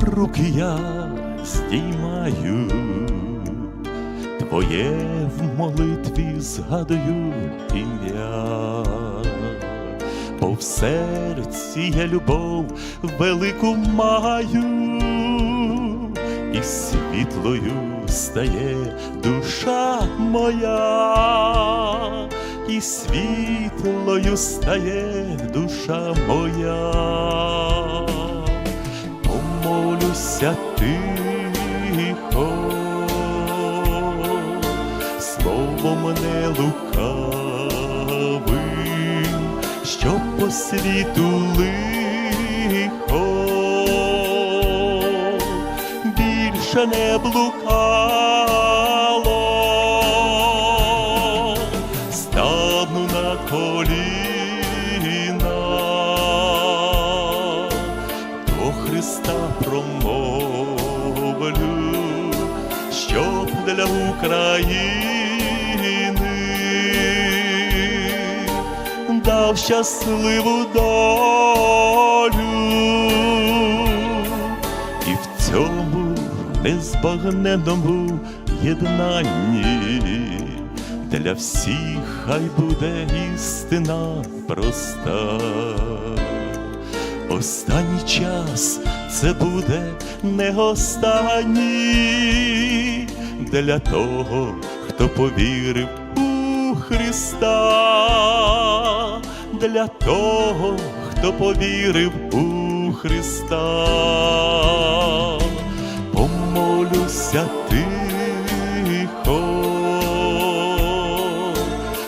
руки я здіймаю, Твоє в молитві згадую ім'я, бо в серці я любов велику маю, і світлою стає душа моя, і світлою стає душа моя. Помолюся тихо, словом не лукавим, що по світу лихо. Більше не блукало, для України. Дав щасливу долю, і в цьому незбагненному єднанні для всіх хай буде істина проста. Останній час це буде не останній для того, хто повірив у Христа, для того, хто повірив у Христа, помолюся тихо,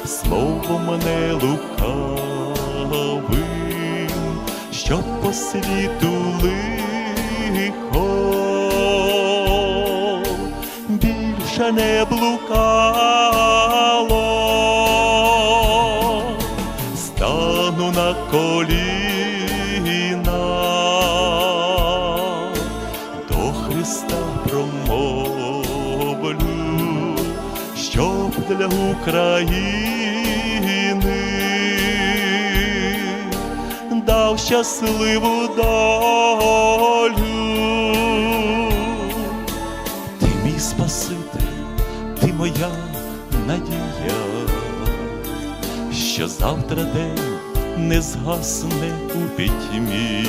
словом не лукавим, що по світу лихо більше не блукало, стану на коліна до Христа промовлю, щоб для України дав щасливу долю. Завтра день не згасне у пітьмі.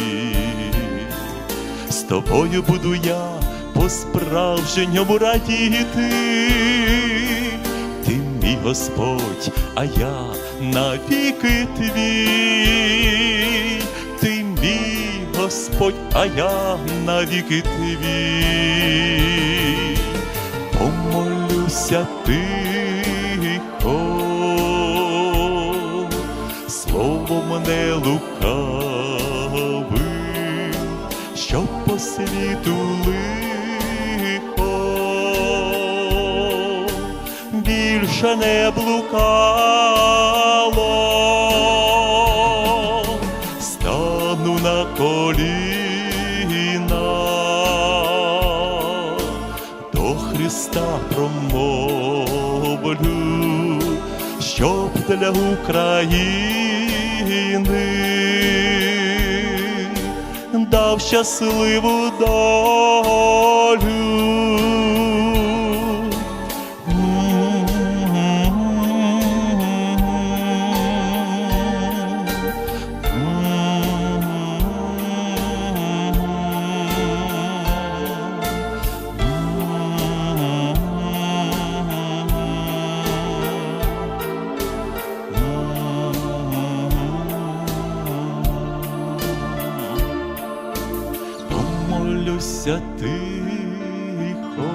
З тобою буду я по-справжньому радіти. Ти мій Господь, а я навіки твій. Ти мій Господь, а я навіки твій. Помолюся тихо, словом не лукавим, що по світу лихо. Більше не блукало, стану на коліна до Христа промовлю, щоб для України дав щасливу долю. Помолюся тихо,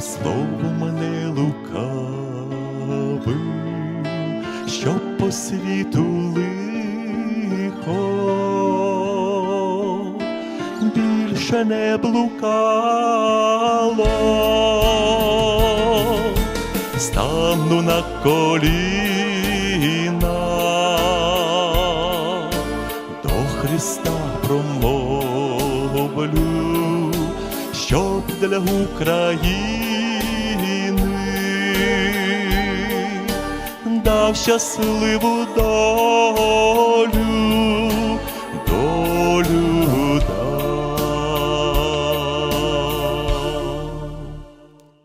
словом не лукавим, що по світу лихо. Більше не блукало, стану на коліна Христа промовлю, щоб для України дав щасливу долю.